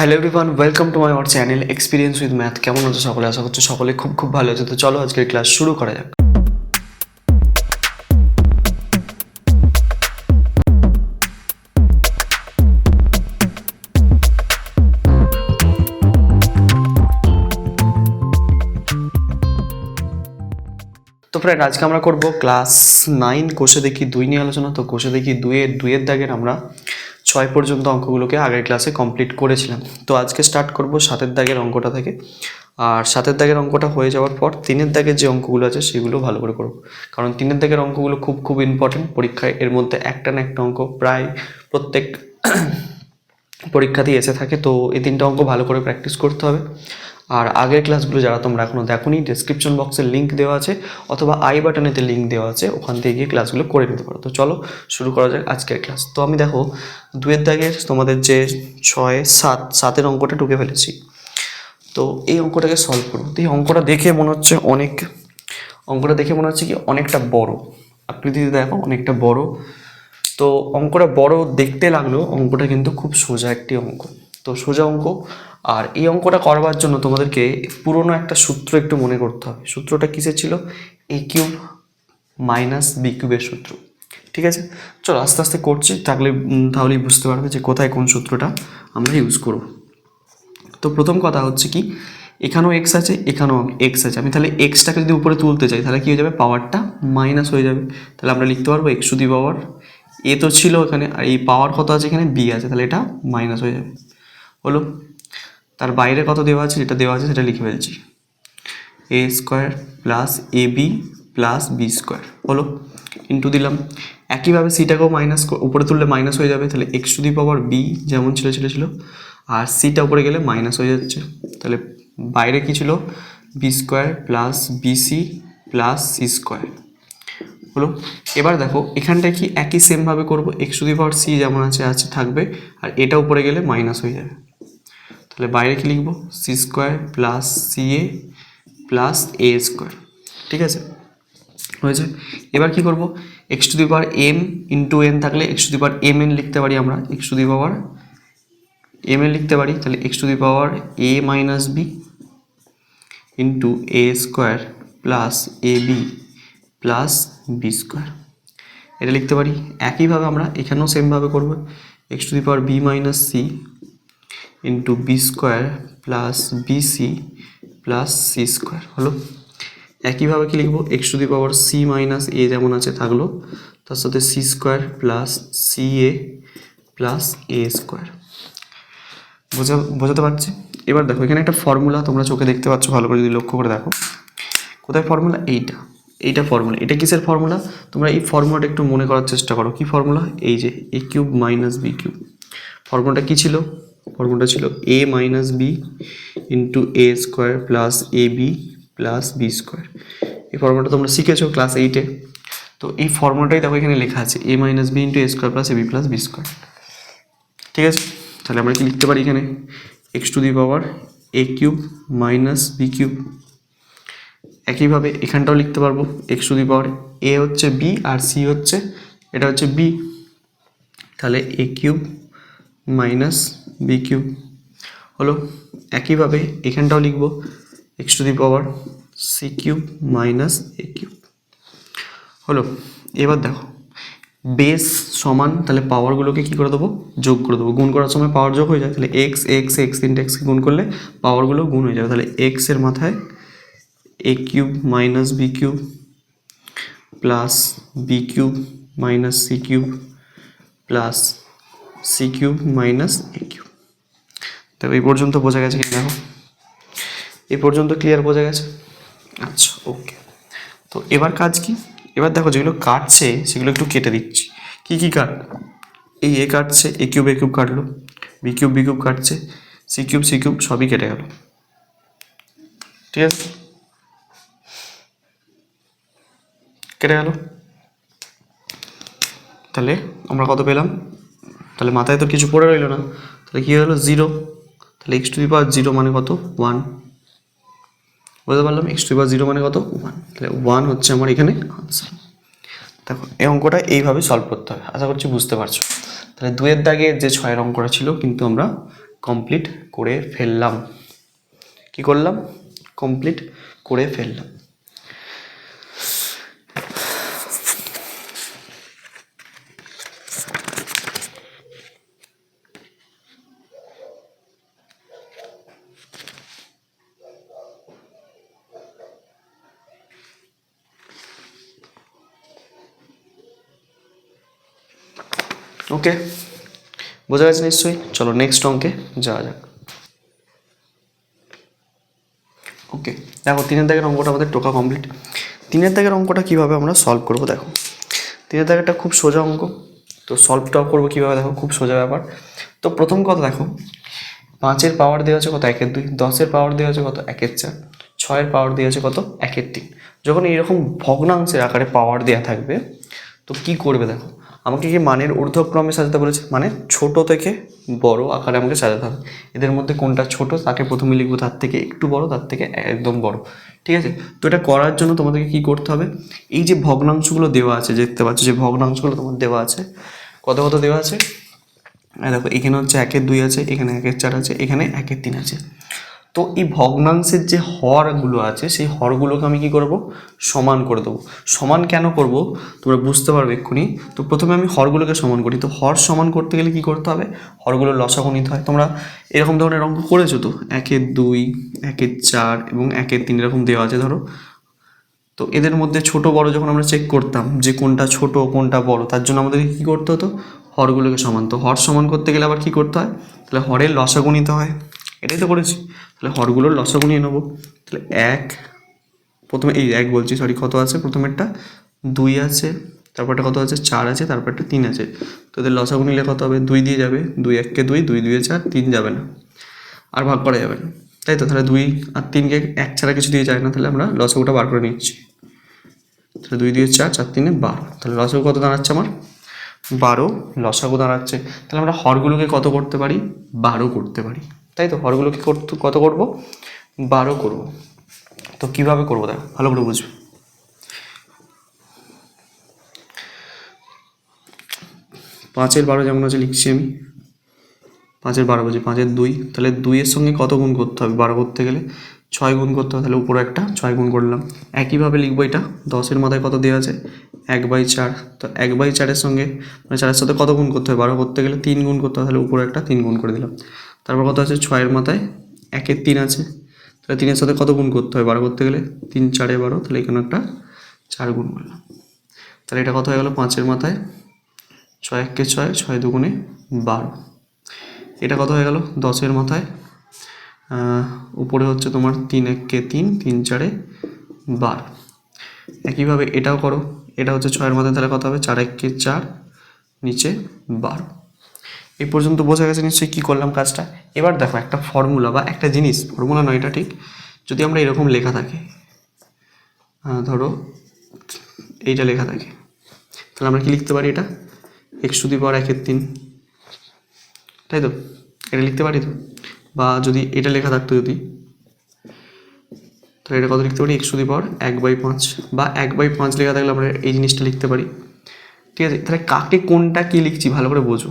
Hello everyone welcome to my our channel experience with math কেমন আছো সকলে? আশা করছ সকলে খুব খুব ভালো আছে। তো চলো আজকের ক্লাস শুরু করা যাক। তো ফ্রেন্ড আজকে আমরা করব ক্লাস নাইন কোষে দেখি দুই নিয়ে আলোচনা। তো কোষে দেখি দুইয়ের দুইয়ের দাগের আমরা ছয় পর্যন্ত অঙ্কগুলোকে আগের ক্লাসে কমপ্লিট করেছিলাম। তো আজকে স্টার্ট করব সাতের দাগের অঙ্কটা থেকে। আর সাতের দাগের অঙ্কটা হয়ে যাওয়ার পর তিনের দাগের যে অঙ্কগুলো আছে সেগুলো ভালো করে করব কারণ তিনের দাগের অঙ্কগুলো খুব খুব ইম্পর্টেন্ট পরীক্ষায় এর মধ্যে একটা না একটা অঙ্ক প্রায় প্রত্যেক পরীক্ষাতেই এসে থাকে। তো এই তিনটা অঙ্ক ভালো করে প্র্যাকটিস করতে হবে। আর আগের ক্লাসগুলো যারা তোমরা এখনও দেখোনি ডেসক্রিপশন বক্সে লিঙ্ক দেওয়া আছে অথবা আই বাটনেতে লিঙ্ক দেওয়া আছে, ওখান থেকে গিয়ে ক্লাসগুলো করে নিতে পারো। তো চলো শুরু করা যাক আজকের ক্লাস তো আমি দেখো, দুয়ের দাগের তোমাদের যে ছয়, সাত, সাতের অঙ্কটা ঢুকে ফেলেছি। তো এই অঙ্কটাকে সলভ করব। তো এই অঙ্কটা দেখে মনে হচ্ছে অনেক, অঙ্কটা দেখে মনে হচ্ছে কি অনেকটা বড়। আকৃতিতে দেখো, অনেকটা বড়। তো অঙ্কটা বড় দেখতে লাগলেও অঙ্কটা কিন্তু খুব সোজা একটি অঙ্ক। তো সোজা অঙ্ক আর এই অঙ্কটা করবার জন্য তোমাদেরকে পুরনো একটা সূত্র একটু মনে করতে হবে। সূত্রটা কিসের ছিল? এ কিউব মাইনাস বি কিউবের সূত্র। ঠিক আছে? চলো আস্তে আস্তে করছি তাহলে তাহলেই বুঝতে পারবে যে কোথায় কোন সূত্রটা আমরা ইউজ করব। তো প্রথম কথা হচ্ছে কি, এখানেও এক্স আছে, এখানেও এক্স আছে। আমি তাহলে এক্সটাকে যদি উপরে তুলতে চাই, তাহলে কী হয়ে যাবে? পাওয়ারটা মাইনাস হয়ে যাবে। তাহলে আমরা লিখতে পারব এক্স টু দি পাওয়ার এ তো ছিল এখানে, আর এই পাওয়ার কত আছে এখানে? বি আছে। তাহলে এটা মাইনাস হয়ে যাবে। হলো? তার বাইরে কত দেওয়া আছে? যেটা দেওয়া আছে সেটা লিখে ফেলছি। A square plus A B plus B square হলো ইন্টু দিলাম। একইভাবে সিটাকেও মাইনাস উপরে তুললে মাইনাস হয়ে যাবে। তাহলে X to the power B যেমন ছিল ছিল ছিল। আর সিটা উপরে গেলে মাইনাস হয়ে যাচ্ছে। তাহলে বাইরে কি ছিল? B square plus BC plus C square হলো এবার দেখো, এখানটায় কি একই সেমভাবে করব? X to the power C যেমন আছে আছে, থাকবে। আর এটা উপরে গেলে মাইনাস হয়ে যাবে। তাহলে বাইরে কি লিখব? C square plus C A plus A square ঠিক আছে? হয়েছে? এবার কি করব? X to the power M into N থাকলে X to the power M N লিখতে পারি আমরা। X to the power M N লিখতে পারি, তাহলে X to the power A minus B into A square plus A B plus B square এটা লিখতে পারি। একইভাবে আমরা এখানেও সেমভাবে করব। X to the power B minus C into B square plus BC plus C square হলো? একইভাবে কি লিখব? X to the power C minus A যেমন আছে থাকল, তার সাথে C square plus C A plus A square বোঝা, বোঝাতে পারছি? এবার দেখো, এখানে একটা ফর্মুলা তোমরা চোখে দেখতে পাচ্ছ, ভালো করে যদি লক্ষ্য করে দেখো। কোথায় ফর্মুলা এইটা। এইটা ফর্মুলা এটা কিসের ফর্মুলা তোমরা এই ফর্মুলাটা একটু মনে করার চেষ্টা করো। কি ফর্মুলা এই যে A cube minus B cube ফর্মুলাটা কী ছিল? ফর্মুলাটা ছিল? A minus B into A square plus A B plus B square এই ফর্মুলাটা তোমরা শিখেছো ক্লাস এইটে তো এই ফর্মুলাটাই দেখো এখানে লেখা আছে। A minus B into A square plus A B plus B square ঠিক আছে? তাহলে আমরা কি লিখতে পারি এখানে? X to the power A cube minus B cube একইভাবে এখানটাও লিখতে পারব। এক্স টু দি পাওয়ার এ হচ্ছে বি আর সি হচ্ছে, এটা হচ্ছে বি তাহলে A cube minus B cube হলো একইভাবে এখানটাও লিখব X to the power C cube minus A cube হলো, এবার দেখো বেস সমান তাহলে পাওয়ারগুলোকে কী করে দেবো? যোগ করে দেবো। গুণ করার সময় পাওয়ার যোগ হয়ে যায়, তাহলে এক্স এক্স এক্স তিনটে এক্সকে গুণ করলে পাওয়ারগুলো গুণ হয়ে যাবে। তাহলে এক্সের মাথায় A cube minus B cube plus B cube minus C cube plus C cube minus A cube তো এই পর্যন্ত বোঝা গেছে কি দেখো এই পর্যন্ত ক্লিয়ার বোঝা গেছে? আচ্ছা ওকে তো এবার কাজ কি? এবার দেখো যেগুলো কাটছে, সেগুলো একটু কেটে দিচ্ছি। কি কি কাট? এই এ কাটছে, এ কিউব এ কিউব কাটলো। বি কিউব বি কিউব কাটছে, সি কিউব সি কিউব, সবই কেটে গেল। ঠিক আছে? কেটে গেল। তাহলে আমরা কত পেলাম? তাহলে মাথায় তো কিছু পড়ে রইল না। তাহলে কী হলো? জিরো। তাহলে x to the power zero মানে কত? ওয়ান বুঝতে পারলাম? X to the power zero মানে কত? ওয়ান তাহলে ওয়ান হচ্ছে আমার এখানে আনসার দেখো, এই অঙ্কটা এইভাবে সলভ করতে হবে। আশা করছি বুঝতে পারছ। তাহলে দুয়ের দাগে যে ছয়ের অঙ্কটা ছিল কিন্তু আমরা কমপ্লিট করে ফেললাম। কি করলাম? কমপ্লিট করে ফেললাম। ওকে বোঝা গেছে নিশ্চয়ই? চলো নেক্সট অঙ্কে যাওয়া যাক। ওকে দেখো, তিনের দাগের অঙ্কটা আমাদের টোকা কমপ্লিট তিনের দাগের অঙ্কটা কীভাবে আমরা সলভ করব দেখো। তিনের দাগেরটা খুব সোজা অঙ্ক। তো সলভটাও করব কীভাবে দেখো, খুব সোজা ব্যাপার। তো প্রথম কথা দেখো, পাঁচের পাওয়ার দেওয়া আছে কত? একের দুই। দশের পাওয়ার দেওয়া আছে কত? একের চার। ছয়ের পাওয়ার দেওয়া আছে কত? একের তিন। যখন এইরকম ভগ্নাংশের আকারে পাওয়ার দেওয়া থাকবে, তো কি করবে দেখো? আমাকে কি মানের ঊর্ধ্বক্রমে সাজাতে বলেছে? মানে ছোট থেকে বড় আকারে আমাকে সাজাতে হবে। এদের মধ্যে কোনটা ছোট, তাকে প্রথমে লিখব তার থেকে একটু বড়, তার থেকে একদম বড়। ঠিক আছে? তো এটা করার জন্য তোমাদেরকে কি করতে হবে? এই যে ভগ্নাংশগুলো দেওয়া আছে, দেখতে পাচ্ছ যে ভগ্নাংশগুলো তোমার দেওয়া আছে। কত কত দেওয়া আছে? দেখো, এখানে হচ্ছে একের দুই আছে, এখানে একের চার আছে, এখানে একের তিন আছে। তো এই ভগ্নাংশের যে হরগুলো আছে, সেই হরগুলোকে আমি কি করব? সমান করে দেবো। সমান কেন করব? তোমরা বুঝতে পারবে এক্ষুনি। তো প্রথমে আমি হরগুলোকে সমান করি। তো হর সমান করতে গেলে কি করতে হবে? হরগুলো লসাগু নিতে হয়। তোমরা এরকম ধরনের অঙ্ক করেছ তো? একের দুই একের চার এবং একের তিন এরকম দেওয়া আছে, ধরো। তো এদের মধ্যে ছোট বড় যখন আমরা চেক করতাম যে কোনটা ছোট, কোনটা বড়, তার জন্য আমাদেরকে কী করতে হতো? হরগুলোকে সমান। তো হর সমান করতে গেলে আবার কী করতে হয়? তাহলে হরের লসাগু নিতে হয়। এটাই তো করেছি। তাহলে হরগুলোর লসাগু নিয়ে নেব। তাহলে এক, প্রথমে এই এক বলছি সরি কত আছে প্রথমেরটা? দুই আছে, তারপরটা কত আছে? চার আছে, তারপরটা তিন আছে। তো এদের লসাগু নিলে কত হবে? দুই দিয়ে যাবে। দুই এককে দুই দুই দুয়ে চার, তিন যাবে না। আর ভাগ করা যাবে না। তাই তো? তাহলে দুই আর তিনকে এক ছাড়া কিছু দিয়ে যায় না। তাহলে আমরা লসাগুটা বার করে নিচ্ছি। তাহলে দুই দিয়ে চার চার তিনে বারো। তাহলে লসাগু কত দাঁড়াচ্ছে আমার? বারো লসাগু দাঁড়াচ্ছে। তাহলে আমরা হরগুলোকে কত করতে পারি? বারো করতে পারি। তাই তো? হরগুলোকে করতে, কত করব? বারো করব। তো কীভাবে করব দেখো, ভালো করে বুঝবে। পাঁচের বারো যেমন আছে লিখছি আমি। পাঁচের বারো বলছি, পাঁচের দুই। তাহলে দুইয়ের সঙ্গে কত গুণ করতে হবে? বারো করতে গেলে ছয় গুণ করতে হবে। তাহলে উপরে একটা ছয় গুণ করলাম। একইভাবে লিখব এটা। দশের মাথায় কত দেওয়া আছে? এক বাই চার। তো এক বাই চারের সঙ্গে মানে চারের সাথে কত গুণ করতে হবে? বারো করতে গেলে তিন গুণ করতে হবে। তাহলে উপরে একটা তিন গুণ করে দিলাম। তারপর কত আছে? ছয়ের মাথায় একের তিন আছে। তাহলে তিনের সাথে কত গুণ করতে হয়? বারো করতে গেলে তিন, চারে বারো, তাহলে এখানে একটা চার গুণ করলাম। তাহলে এটা কত হয়ে গেলো? পাঁচের মাথায় ছয় এককে ছয় ছয় দুগুণে বারো। এটা কত হয়ে গেল? দশের মাথায়। উপরে হচ্ছে তোমার তিন এককে তিন তিন, চারে বারো। একইভাবে এটাও করো। এটা হচ্ছে ছয়ের মাথায়, তাহলে কত হবে? চার এককে চার, নিচে বারো। এই পর্যন্ত বোঝা গেছে নিশ্চয়ই কী করলাম কাজটা। এবার দেখো একটা ফর্মুলা বা একটা জিনিস ফর্মুলা নয় এটা ঠিক? যদি আমরা এরকম লেখা থাকে ধরো এইটা লেখা থাকে, তাহলে আমরা কি লিখতে পারি এটা? এক্স টু দি পাওয়ার একের তিন। তাই তো? এটা লিখতে পারি তো? বা যদি এটা লেখা থাকতো যদি, তাহলে এটা কত লিখতে পারি? এক্স টু দি পাওয়ার এক বাই পাঁচ। বা এক বাই পাঁচ লেখা থাকলে আমরা এই জিনিসটা লিখতে পারি। ঠিক আছে? তাহলে কাকে কোনটা কী লিখছি ভালো করে বোঝো।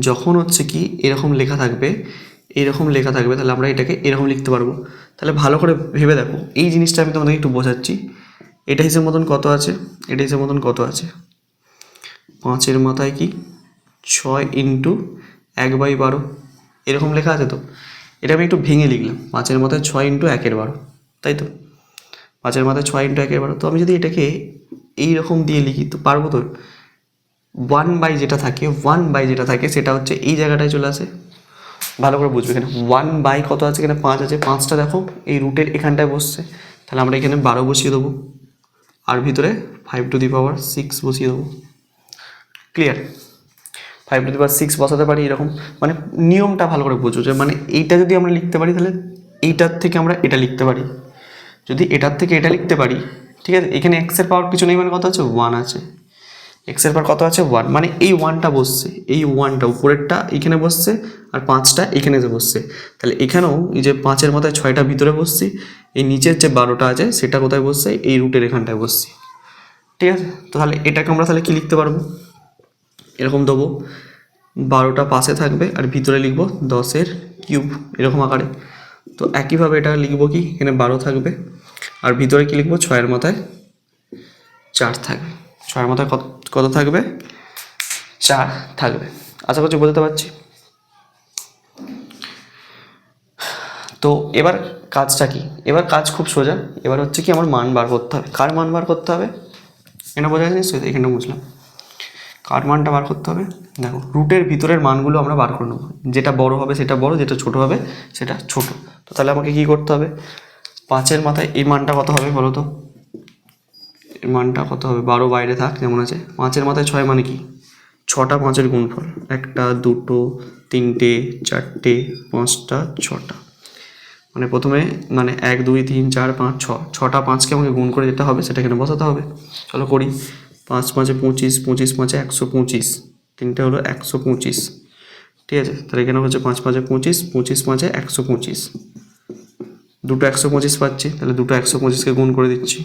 যখন হচ্ছে কি এরকম লেখা থাকবে, এরকম লেখা থাকবে, তাহলে আমরা এটাকে এরকম লিখতে পারব। তাহলে ভালো করে ভেবে দেখো। এই জিনিসটা আমি তোমাদের একটু বোঝাচ্ছি। এটা হিসেব মতন কত আছে? এটা হিসেব মতন কত আছে? পাঁচের মাথায় কি? ছয় ইন্টু এক বাই বারো। এরকম লেখা আছে তো? এটা আমি একটু ভেঙে লিখলাম। পাঁচের মাথায় ছয় ইন্টু একের বারো। তাই তো? পাঁচের মাথায় ছয় ইন্টু একের বারো। তো আমি যদি এটাকে এই রকম দিয়ে লিখি, তো পারব তো? ওয়ান বাই যেটা থাকে ওয়ান বাই যেটা থাকে, সেটা হচ্ছে এই জায়গাটায় চলে আসে। ভালো করে বুঝবে এখানে। ওয়ান বাই কত আছে? এখানে পাঁচ আছে। পাঁচটা দেখো, এই রুটের এখানটায় বসছে। তাহলে আমরা এখানে বারো বসিয়ে দেবো। আর ভিতরে five to the power six বসিয়ে দেবো। Clear five to the power six বসাতে পারি এরকম। মানে নিয়মটা ভালো করে বুঝো যে মানে এইটা যদি আমরা লিখতে পারি, তাহলে এইটার থেকে আমরা এটা লিখতে পারি। যদি এটার থেকে এটা লিখতে পারি, ঠিক আছে? এখানে এক্সের পাওয়ার কিছু নেই মানে কত আছে? ওয়ান আছে। এক্সের পাওয়ার কত আছে? ওয়ান মানে এই ওয়ানটা বসছে, এই ওয়ানটা উপরেরটা এখানে বসছে আর পাঁচটা এখানে যে বসছে। তাহলে এখানেও এই যে পাঁচের মাথায় ছয়টা ভিতরে বসছি, এই নিচের যে বারোটা আছে সেটা কোথায় বসছে? এই রুটের এখানটায় বসছি। ঠিক আছে? তাহলে এটাকে আমরা তাহলে কি লিখতে পারব? এরকম দেবো, বারোটা পাশে থাকবে আর ভিতরে লিখব দশের কিউব, এরকম আকারে। তো একইভাবে এটা লিখব কি? এখানে বারো থাকবে আর ভিতরে কি লিখব? ছয়ের মাথায় চার থাকবে। ছয়ের মাথায় কত কত থাকবে? চার থাকবে। আশা করছি বলতে পারছি। তো এবার কাজটা কি? এবার কাজ খুব সোজা। এবার হচ্ছে কি আমার মান বার করতে হবে। কার মান বার করতে হবে? এটা বোঝা যাচ্ছে নিশ্চয়ই, এখানে বুঝলাম। কার মানটা বার করতে হবে? দেখো, রুটের ভিতরের মানগুলো আমরা বার করে নেব। যেটা বড় হবে সেটা বড়, যেটা ছোট হবে সেটা ছোট। তো তাহলে আমাকে কি করতে হবে? পাঁচের মাথায় এই মানটা কত হবে বলো তো? এর মানটা কত হবে? বারো বাইরে থাক যেমন আছে? পাঁচের মাথায় ছয় মানে কি? ছটা পাঁচের গুণফল। একটা, দুটো, তিনটে, চারটে, পাঁচটা, ছটা। মানে প্রথমে মানে এক, দুই, তিন, চার, পাঁচ, ছ। ছটা পাঁচকে আমাকে গুণ করে যেতে হবে, সেটা এখানে বসাতে হবে। চলো করি। পাঁচ পাঁচে পঁচিশ পঁচিশ পাঁচে একশো পঁচিশ। তিনটে হলো একশো পঁচিশ। ঠিক আছে? তাহলে এখানে হচ্ছে পাঁচ পাঁচে পঁচিশ পঁচিশ পাঁচে একশো পঁচিশ। দুটো একশো পঁচিশ পাচ্ছি, তাহলে দুটো একশো পঁচিশকে গুণ করে দিচ্ছি।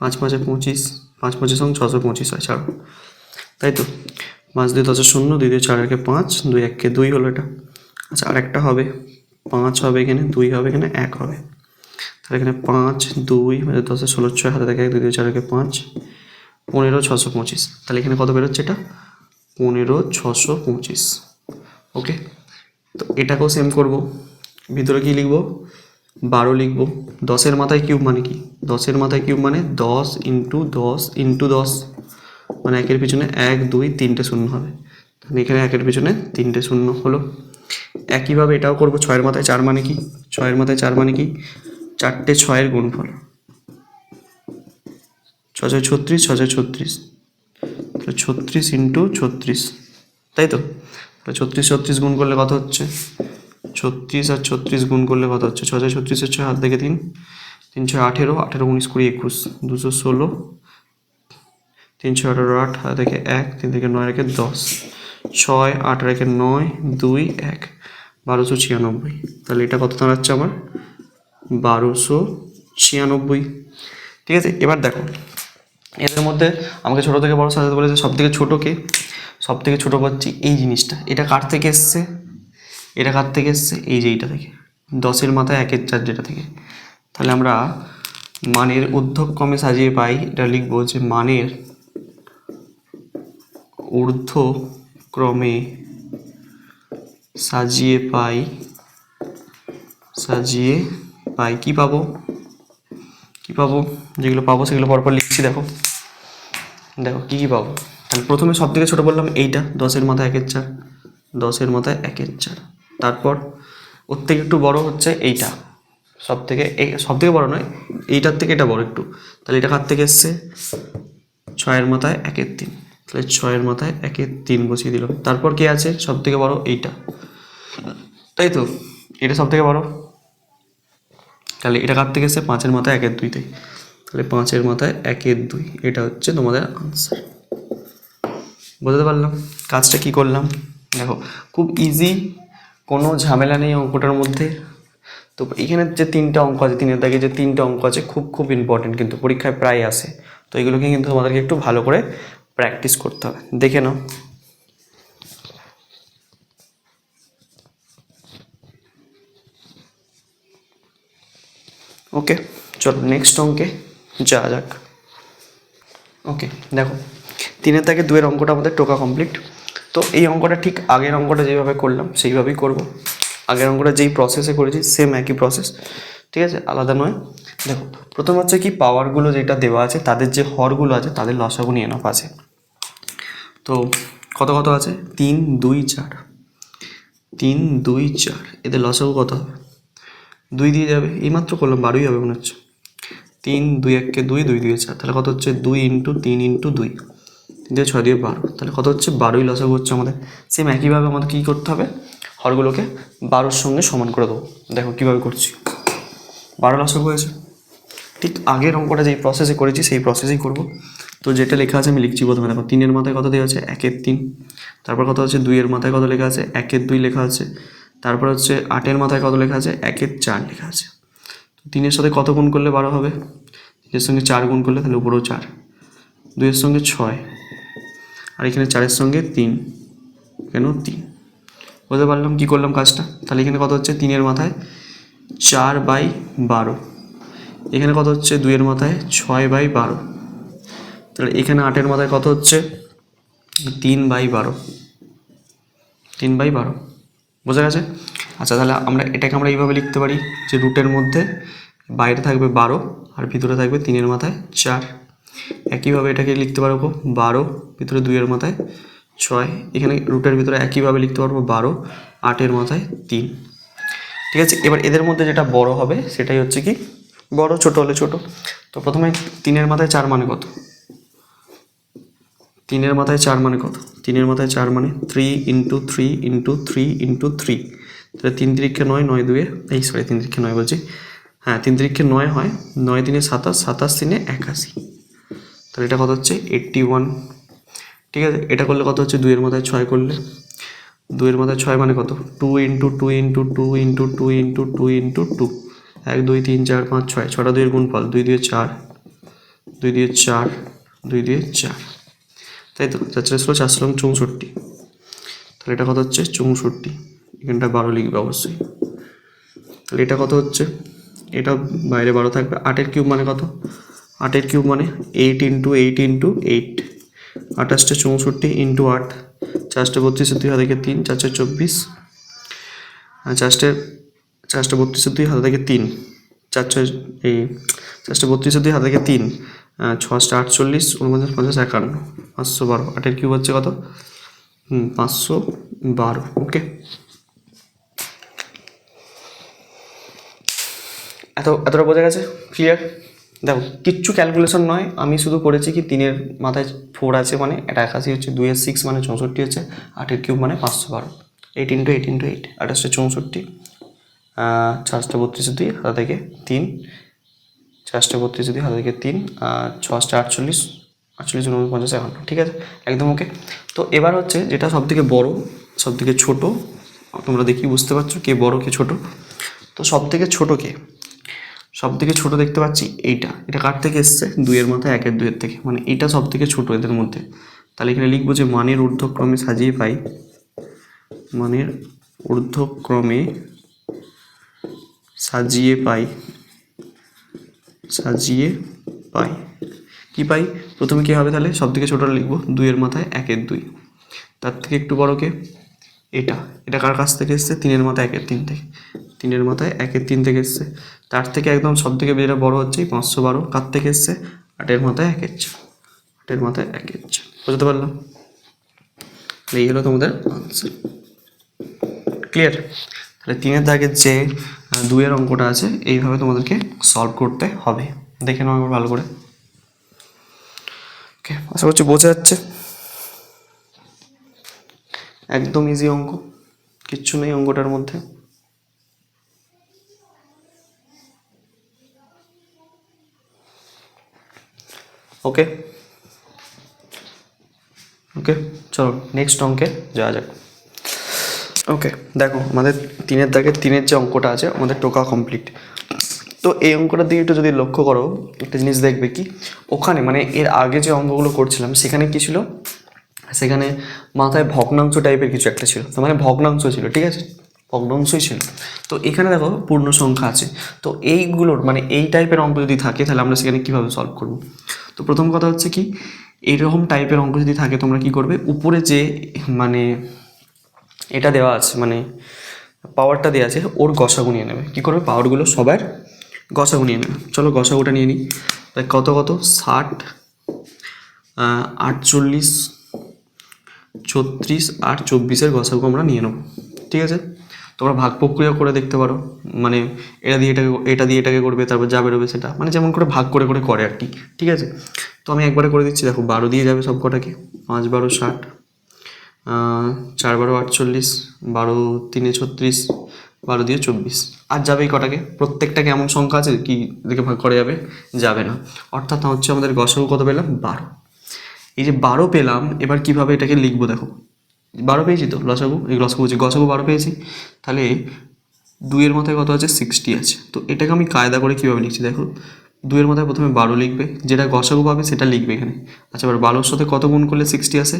পাঁচ পাঁচে পঁচিশ, পাঁচ পঁচিশ সঙ্গে ছশো পঁচিশ হয়, ছাড়ো। তাই তো? পাঁচ দুই দশে শূন্য, দুই দুই চার একে পাঁচ, দুই এককে দুই হলো এটা। আচ্ছা আর একটা হবে। পাঁচ হবে এখানে, দুই হবে এখানে, এক হবে। তাহলে এখানে পাঁচ, দুই মানে দশে ষোলো, ছয় হাতে দেখে এক, দুই দুই চার একে পাঁচ, পনেরো, ছশো পঁচিশ। তাহলে এখানে কত বেরোচ্ছে এটা? পনেরো, ছশো পঁচিশ। ওকে? তো এটাকেও সেম করব। ভিতরে কি লিখব? বারো লিখব। দশের মাথায় কিউব মানে কি? দশের মাথায় কিউব মানে দশ ইন্টু দশ ইন্টু দশ। মানে একের পিছনে এক, দুই, তিনটে শূন্য হবে। তাহলে এখানে একের পিছনে তিনটে শূন্য হলো। একইভাবে এটাও করব। ছয়ের মাথায় চার মানে কি? ছয়ের মাথায় চার মানে কি? চারটে ছয়ের গুণফল। ছ ছয় ছত্রিশ ছ ছয় ছত্রিশ। তাহলে ছত্রিশ ইন্টু ছত্রিশ। তাই তো? তাহলে ছত্রিশ ছত্রিশ গুণ করলে কত হচ্ছে? ছত্রিশ আর ছত্রিশ গুণ করলে কত হচ্ছে? ছ ছয় ছত্রিশের ছয় হাত থেকে তিন। তিন ছয় আঠেরো আঠেরো উনিশ কুড়ি একুশ, দুশো ষোলো। তিনশো আঠারো আট হাত থেকে এক, তিন থেকে নয় রেখে দশ। ছয়, আট রেখে নয়, দুই, এক। বারোশো ছিয়ানব্বই। তাহলে এটা কত দাঁড়াচ্ছে আমার? বারোশো ছিয়ানব্বই। ঠিক আছে, এবার দেখো। এদের মধ্যে আমাকে ছোটো থেকে বড় সাজাতে বলেছে সব থেকে ছোটো কে? সব থেকে ছোটো পাচ্ছি এই জিনিসটা। এটা কার থেকে এসছে? এটা কার থেকে এসছে? এই যে এইটা থেকে। দশের মাথায় একের চার যেটা থেকে। তাহলে আমরা মানের ঊর্ধ্বক্রমে সাজিয়ে পাই। এটা লিখব যে মানের ঊর্ধ্বক্রমে সাজিয়ে পাই সাজিয়ে পাই। কি পাবো? কি পাবো? যেগুলো পাবো সেগুলো পরপর লিখছি, দেখো। দেখো, কী কী পাবো? তাহলে প্রথমে সব থেকে ছোটো বললাম এইটা। দশের মাথায় একের চার। দশের মাথায় একের চার। তারপর ওর থেকে একটু বড় হচ্ছে এইটা। সব থেকে এই সব থেকে বড় নয়, এইটার থেকে এটা বড় একটু। তাহলে এটা কার থেকে এসছে? ছয়ের মাথায় একের তিন। তাহলে ছয়ের মাথায় একের তিন বসিয়ে দিল তারপর কে আছে? সব থেকে বড় এইটা। তাই তো? এটা সব থেকে বড়। তাহলে এটা কার থেকে এসছে? পাঁচের মাথায় একের দুইতে তাহলে পাঁচের মাথায় একের দুই। এটা হচ্ছে তোমাদের আনসার বুঝতে পারলাম? কাজটা কি করলাম? দেখো, খুব ইজি কোনো ঝামেলা নেই অঙ্কটার মধ্যে। তো এখানে যে তিনটা অঙ্ক আছে, তিনের দাগে যে তিনটা অঙ্ক আছে, খুব খুব ইম্পর্টেন্ট কিন্তু পরীক্ষায় প্রায় আসে তো এগুলোকে কিন্তু তোমাদেরকে একটু ভালো করে প্র্যাকটিস করতে হবে। দেখে নাও। ওকে, চলো নেক্সট অঙ্কে যাওয়া যাক। ওকে, দেখো, তিনের থেকে দুয়ের অঙ্কটা আমাদের টোকা কমপ্লিট তো এই অঙ্কটা ঠিক আগের অঙ্কটা যেভাবে করলাম, সেইভাবেই করব। আগের অঙ্কটা যেই প্রসেসে করেছি সেম একই প্রসেস ঠিক আছে? আলাদা নয়। দেখো, প্রথম হচ্ছে কি পাওয়ারগুলো যেটা দেওয়া আছে, তাদের যে হরগুলো আছে, তাদের লসাগু নিয়ে নাও পাশে। তো কত কত আছে? তিন, দুই, চার। তিন, দুই, চার। এদের লসাগু কত হবে? দুই দিয়ে যাবে। এইমাত্র করলাম, বারোই হবে মনে হচ্ছে। তিন, দুই, এককে দুই দুই দুই, চার। তাহলে কত হচ্ছে? দুই ইন্টু তিন ইন্টু দুই। দিয়ে ছয় দিয়ে বারো। তাহলে কত হচ্ছে? বারোই লসাগু হচ্ছে আমাদের। সেম একইভাবে আমাদের কী করতে হবে? হরগুলোকে বারোর সঙ্গে সমান করে দেবো। দেখো কীভাবে করছি। বারো লসাগু হয়েছে। ঠিক আগের অঙ্কটা যেই প্রসেসে করেছি, সেই প্রসেসেই করব। তো যেটা লেখা আছে আমি লিখছি প্রথমে। দেখো তিনের মাথায় কত দেওয়া আছে? একের তিন। তারপর কত আছে? দুইয়ের মাথায় কত লেখা আছে? একের দুই লেখা আছে। তারপর হচ্ছে আটের মাথায় কত লেখা আছে? একের চার লেখা আছে। তিনের সাথে কত গুণ করলে বারো হবে? তিনের সঙ্গে চার গুণ করলে তাহলে উপরেও চার। দুইয়ের সঙ্গে ছয়। আর এখানে চারের সঙ্গে তিন, কেন তিন? বুঝতে পারলাম কী করলাম কাজটা? তাহলে এখানে কত হচ্ছে? তিনের মাথায় চার বাই বারো। এখানে কত হচ্ছে? দুইয়ের মাথায় ছয় বাই বারো। তাহলে এখানে আটের মাথায় কত হচ্ছে? তিন বাই বারো। তিন বাই বারো। বোঝা গেছে? আচ্ছা তাহলে আমরা এটাকে আমরা এইভাবে লিখতে পারি যে রুটের মধ্যে বাইরে থাকবে বারো আর ভিতরে থাকবে তিনের মাথায় চার। একইভাবে এটাকে লিখতে পারব বারো, ভিতরে দুইয়ের মাথায় ছয়, এখানে রুটের ভিতরে একইভাবে লিখতে পারব বারো, আটের মাথায় তিন। ঠিক আছে, এবার এদের মধ্যে যেটা বড় হবে সেটাই হচ্ছে কি? বড়, ছোট হলে ছোট। তো প্রথমে তিনের মাথায় চার মানে কত? তিনের মাথায় চার মানে কত? তিনের মাথায় চার মানে three into three into three into three তাহলে তিন তিরিক্ষে নয় নয় দুয়ে, এই সরি তিন তিরিক্ষে নয় বলছি। হ্যাঁ তিন তিরিক্ষে নয় হয় নয় দিনে সাতাশ সাতাশ দিনে একাশি। তাহলে এটা কত হচ্ছে? এইট্টি ওয়ান ঠিক আছে? এটা করলে কত হচ্ছে? দুইয়ের মাথায় ছয় করলে। দুইয়ের মাথায় ছয় মানে কত? Two into two into two into two into two into two এক, দুই, তিন, চার, পাঁচ, ছয়। ছটা দুইয়ের গুণফল। দুই দিয়ে চার। দুই দিয়ে চার। দুই দিয়ে চার। তাই তো? চার চার ষোলো চার চৌষট্টি। তাহলে এটা কত হচ্ছে? চৌষট্টি। এখানটা বারো লিখবে অবশ্যই। তাহলে এটা কত হচ্ছে? এটা বাইরে বারো থাকবে। আটের কিউব মানে কত? আটের কিউব মানে eight into eight into eight আঠাশটা চৌষট্টি ইন্টু আট। চারটে বত্রিশে দুই হাতে থেকে তিন, চারটে চব্বিশ। চারটে চারটে বত্রিশে দুই হাতে থেকে তিন। চার ছয় এই চারটে বত্রিশে দুই হাতে থেকে তিন। ছশটা আটচল্লিশ, উনপঞ্চাশ, পঞ্চাশ, একান্ন। পাঁচশো বারো। আটের কিউব হচ্ছে কত? পাঁচশো বারো। ওকে। এত, এতটা বোঝা গেছে? ক্লিয়ার দেখো, কিচ্ছু ক্যালকুলেশন নয়, আমি শুধু করেছি কি তিনের মাথায় ফোর আছে মানে এটা একাশি হচ্ছে দুই দুইয়ের সিক্স মানে চৌষট্টি হচ্ছে, আটের কিউব মানে পাঁচশো বারো। Eight into eight into eight আঠাশটা চৌষট্টি। চারশো বত্রিশে দুই হাতা থেকে তিন। চারশো বত্রিশে দুই হাতা থেকে তিন আর ছশটা আটচল্লিশ আটচল্লিশ উনপঞ্চাশ একান্ন, ঠিক আছে? একদম ওকে তো এবার হচ্ছে যেটা সব থেকে বড়ো সব থেকে ছোটো, তোমরা দেখি বুঝতে পারছ কে বড়, কে ছোট। তো সব থেকে ছোটো কে? সব থেকে ছোটো দেখতে পাচ্ছি এইটা। এটা কার থেকে এসছে? দুইয়ের মাথায়, একের দুইয়ের থেকে। মানে এটা সব থেকে ছোটো এদের মধ্যে। তাহলে এখানে লিখব যে মানের ঊর্ধ্বক্রমে সাজিয়ে পাই। মানের ঊর্ধ্বক্রমে সাজিয়ে পাই। সাজিয়ে পাই। কি পাই? প্রথমে কী হবে তাহলে? সব থেকে ছোটোটা লিখব। দুইয়ের মাথায়, একের দুই। তার থেকে একটু বড়কে এটা। এটা কার কাছ থেকে এসছে? তিনের মাথায়, একের তিন থেকে। তিনের মাথায়, একের তিন থেকে এসছে। তার থেকে একদম সব থেকে যেটা বড় হচ্ছে পাঁচশো বারো। কার থেকে এসছে? আটের মাথায় একের চার। আটের মাথায় একের চার। বুঝতে পারলাম? এই হলো তোমাদের আনসার ক্লিয়ার তাহলে তিনের দাগের যে দুইয়ের অঙ্কটা আছে, এইভাবে তোমাদেরকে সলভ করতে হবে। দেখে নাও একবার ভালো করে। ওকে আশা করছি বোঝা যাচ্ছে। একদম ইজি অঙ্ক। কিচ্ছু নেই অঙ্কটার মধ্যে। ওকে ওকে চলো নেক্সট অঙ্কে যাওয়া যাক। ওকে দেখো, আমাদের তিনের দাগের তিনের যে অঙ্কটা আছে, আমাদের টোকা কমপ্লিট তো এই অঙ্কটার দিকে একটু যদি লক্ষ্য করো, একটা জিনিস দেখবে কি, ওখানে মানে এর আগে যে অঙ্কগুলো করছিলাম, সেখানে কি ছিল? সেখানে মাথায় ভগ্নাংশ টাইপের কিছু একটা ছিল। তো মানে ভগ্নাংশ ছিল, ঠিক আছে? ভগ্নাংশই ছিল। তো এখানে দেখো পূর্ণ সংখ্যা আছে। তো এইগুলোর মানে এই টাইপের অঙ্ক যদি থাকে, তাহলে আমরা সেখানে কীভাবে সলভ করব? তো প্রথম কথা হচ্ছে কি এইরকম টাইপের অঙ্ক যদি থাকে তোমরা কি করবে? উপরে যে মানে এটা দেওয়া আছে মানে পাওয়ারটা দেওয়া আছে, ওর গসাগু নিয়ে নেবে। কী করবে? পাওয়ারগুলো সবার গসাগু নিয়ে নেবে। চলো গসা গসাগুটা নিয়ে নিই। তাই কত কত? ষাট আটচল্লিশ, ছত্রিশ আর চব্বিশের গসাগু আমরা নিয়ে নেব। ঠিক আছে? তোমরা ভাগ প্রক্রিয়া করে দেখতে পারো। মানে এটা দিয়ে এটাকে, এটা দিয়ে এটাকে করবে, তারপর যা বেরোবে সেটা। মানে যেমন করে ভাগ করে করে করে আর কি, ঠিক আছে? তো আমি একবারে করে দিচ্ছি, দেখো, বারো দিয়ে যাবে সব কটাকে। পাঁচ, বারো, ষাট চার, বারো, আটচল্লিশ, বারো, তিনে ছত্রিশ, বারো দিয়ে চব্বিশ। আর যাবে এই কটাকে? প্রত্যেকটাকে এমন সংখ্যা আছে কি দেখে ভাগ করা যাবে? যাবে না। অর্থাৎ হচ্ছে আমাদের গসাগু কত পেলাম? বারো। এই যে বারো পেলাম, এবার কীভাবে এটাকে লিখব দেখো? বারো পেয়েছি তো লসাগু? এই লসাগু বলছি গসাগু বারো পেয়েছি। তাহলে দুইয়ের মাথায় কত আছে? সিক্সটি আছে। তো এটাকে আমি কায়দা করে কীভাবে লিখছি? দেখো, দুইয়ের মাথায় প্রথমে বারো লিখবে। যেটা গসাগু পাবে সেটা লিখবে এখানে। আচ্ছা এবার বারোর সাথে কত গুণ করলে সিক্সটি আসে?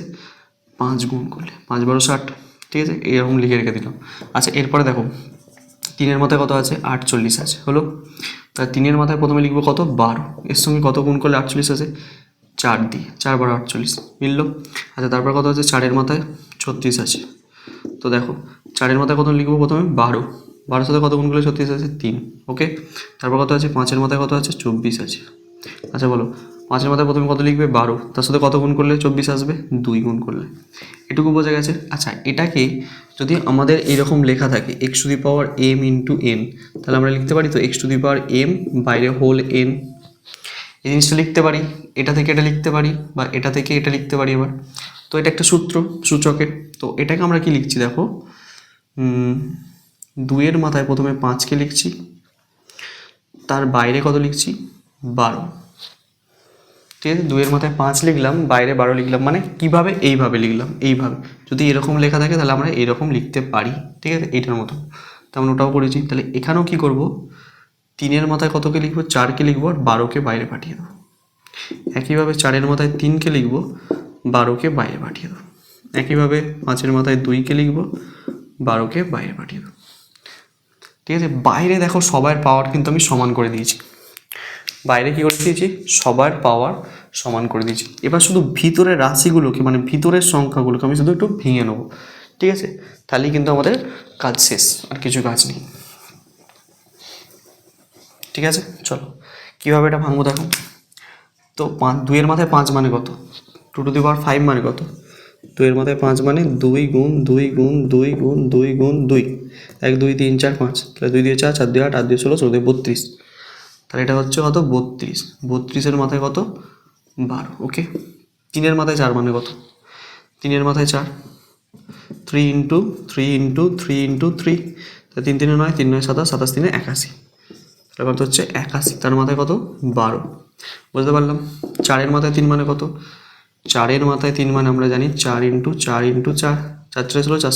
পাঁচ গুণ করলে। পাঁচ বারো ষাট। ঠিক আছে? এরকম লিখে রেখে দিলাম। আচ্ছা এরপরে দেখো, তিনের মাথায় কত আছে? আটচল্লিশ আছে। হলো? তাহলে তিনের মাথায় প্রথমে লিখব কত? বারো। এর সঙ্গে কত গুণ করলে আটচল্লিশ আছে চার দিয়ে। চার বারো আটচল্লিশ। মিললো? আচ্ছা তারপর কত আছে? চারের মাথায় ছত্রিশ আছে। তো দেখো, চারের মাথায় কত লিখব প্রথমে? বারো। বারোর সাথে কত গুণ করলে ছত্রিশ আছে তিন। ওকে? তারপর কত আছে? পাঁচের মাথায় কত আছে? চব্বিশ আছে। আচ্ছা বলো, পাঁচের মাথায় প্রথমে কত লিখবে? বারো। তার সাথে কত গুণ করলে চব্বিশ আসবে? দুই গুণ করলে। এটুকু বোঝা গেছে? আচ্ছা এটাকে যদি আমাদের এরকম লেখা থাকে x to the power m into n তাহলে আমরা লিখতে পারি তো x to the power m বাইরে হোল এন এই জিনিসটা লিখতে পারি, এটা থেকে এটা লিখতে পারি বা এটা থেকে এটা লিখতে পারি এবার তো এটা একটা সূত্র, সূচকের। তো এটাকে আমরা কি লিখছি দেখো? দুইয়ের মাথায় প্রথমে পাঁচকে লিখছি, তার বাইরে কত লিখছি? বারো। ঠিক আছে? দুইয়ের মাথায় পাঁচ লিখলাম, বাইরে বারো লিখলাম মানে কীভাবে এইভাবে লিখলাম, এইভাবে। যদি এরকম লেখা থাকে তাহলে আমরা এরকম লিখতে পারি। ঠিক আছে? এইটার মতো। তেমন ওটাও করেছি। তাহলে এখানেও কি করব? তিনের মাথায় কতকে লিখব? চারকে লিখব আর বারোকে বাইরে পাঠিয়ে দেবো। একইভাবে চারের মাথায় তিনকে লিখব, বারোকে বাইরে পাঠিয়ে দেবো। একইভাবে পাঁচের মাথায় দুইকে লিখব, বারোকে বাইরে পাঠিয়ে দেবো। ঠিক আছে? বাইরে দেখো সবার পাওয়ার কিন্তু আমি সমান করে দিয়েছি। বাইরে কি করে দিয়েছি? সবার পাওয়ার সমান করে দিয়েছি। এবার শুধু ভিতরের রাশিগুলোকে মানে ভিতরের সংখ্যাগুলোকে আমি শুধু একটু ভেঙে নেব। ঠিক আছে? তাহলেই কিন্তু আমাদের কাজ শেষ, আর কিছু কাজ নেই। ঠিক আছে? চলো। কীভাবে এটা ভাঙবো দেখো। তো পাঁচ দুইয়ের মাথায় পাঁচ মানে কত? Two to the power five মানে কত? দুইয়ের মাথায় পাঁচ মানে দুই গুণ দুই গুণ দুই গুণ দুই গুণ দুই। এক, দুই, তিন, চার, পাঁচ। তাহলে দুই দিয়ে চার চার দিয়ে আট আট দিয়ে ষোলো ষোলো বত্রিশ। তাহলে এটা হচ্ছে কত? বত্রিশ। বত্রিশের মাথায় কত? বারো। ওকে তিনের মাথায় চার মানে কত? তিনের মাথায় চার। Three into three into three into three তিন তিনে নয়, তিন নয়, সাতাশ সাতাশ তিনে একাশি। তাহলে কত হচ্ছে একাশি তার মাথায় কত? বারো। বুঝতে পারলাম? চারের মাথায় তিন মানে কত? চারের মাথায় তিন মানে আমরা জানি চার ইন্টু চার ইন্টু চার। চার চার ষোলো, চার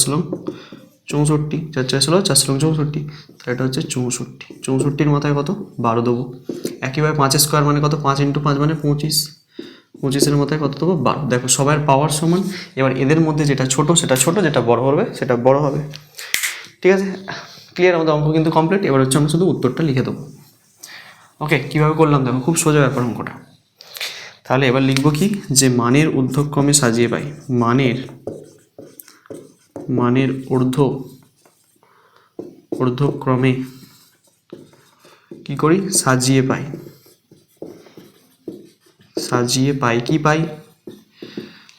চৌষট্টি। চার চার ষোলো চার ষোলো, চৌষট্টি। তাহলে এটা হচ্ছে চৌষট্টি। চৌষট্টির মাথায় কত? বারো দেবো। একইভাবে পাঁচ স্কোয়ার মানে কত? পাঁচ ইন্টু পাঁচ মানে পঁচিশ। পঁচিশের মাথায় কত দেবো? বারো। দেখো, সবার পাওয়ার সমান। এবার এদের মধ্যে যেটা ছোট, সেটা ছোট, যেটা বড় হবে, সেটা বড় হবে। ঠিক আছে? ক্লিয়ার আমাদের অঙ্ক কিন্তু কমপ্লিট এবার হচ্ছে আমরা শুধু উত্তরটা লিখে দেবো। ওকে কীভাবে করলাম দেখো, খুব সোজা ব্যাপার অঙ্কটা। তাহলে এবার লিখব কি? যে মানের ঊর্ধ্বক্রমে সাজিয়ে পাই। মানের মানের ঊর্ধ্ব ঊর্ধ্বক্রমে কি করি? সাজিয়ে পাই। সাজিয়ে পাই কি পাই?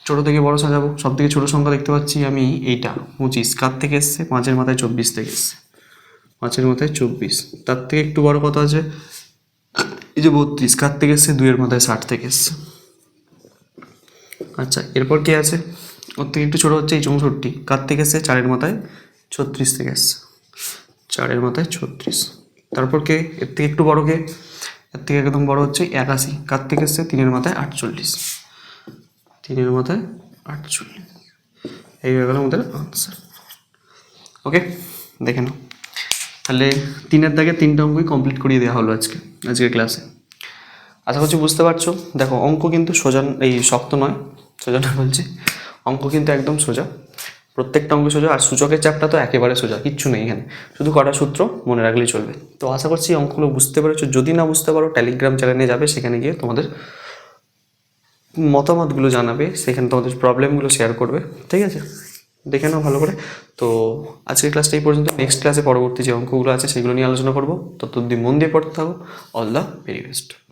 ছোট থেকে বড় সাজাবো। সব থেকে ছোটো সংখ্যা দেখতে পাচ্ছি আমি এইটা। পঁচিশ। কার থেকে এসছে? পাঁচের মাথায় চব্বিশ থেকে এসছে। পাঁচের মাথায় চব্বিশ। তার থেকে একটু বড় কথা আছে এই যে বত্রিশ, কার থেকে এসছে? দুইয়ের মাথায় ষাট থেকে এসছে। আচ্ছা এরপর কে আছে? ওর থেকে একটু ছোটো হচ্ছে এই চৌষট্টি। কার থেকে এসছে? চারের মাথায় ছত্রিশ থেকে এসছে। চারের মাথায় ছত্রিশ। তারপর কে? এর থেকে একটু বড় কে? এর থেকে একদম বড় হচ্ছে একাশি। কার থেকে এসছে? তিনের মাথায় আটচল্লিশ। তিনের মাথায় আটচল্লিশ। এই হয়ে গেল আমাদের আনসার ওকে দেখে নাও। তাহলে তিনের দাগে তিনটা অঙ্কই কমপ্লিট করিয়ে দেওয়া হলো আজকে, আজকের ক্লাসে আশা করছি বুঝতে পারছ। দেখো, অঙ্ক কিন্তু সোজা, এই শক্ত নয়, সোজা না বলছি। অঙ্ক কিন্তু একদম সোজা। প্রত্যেকটা অঙ্ক সোজা, আর সূচকের চাপটা তো একেবারে সোজা, কিচ্ছু নেই এখানে। শুধু কটা সূত্র মনে রাখলেই চলবে। তো আশা করছি অঙ্কগুলো বুঝতে পেরেছ। যদি না বুঝতে পারো টেলিগ্রাম চ্যানেলে যাবে, সেখানে গিয়ে তোমাদের মতামতগুলো জানাবে, সেখানে তোমাদের প্রবলেমগুলো শেয়ার করবে। ঠিক আছে? দেখে নাও ভালো করে। তো আজকের ক্লাসটা এই পর্যন্ত। নেক্সট ক্লাসে পরবর্তী যে অঙ্কগুলো আছে, সেগুলো নিয়ে আলোচনা করব। ততদিন মন দিয়ে পড়তে থাকো। All the very best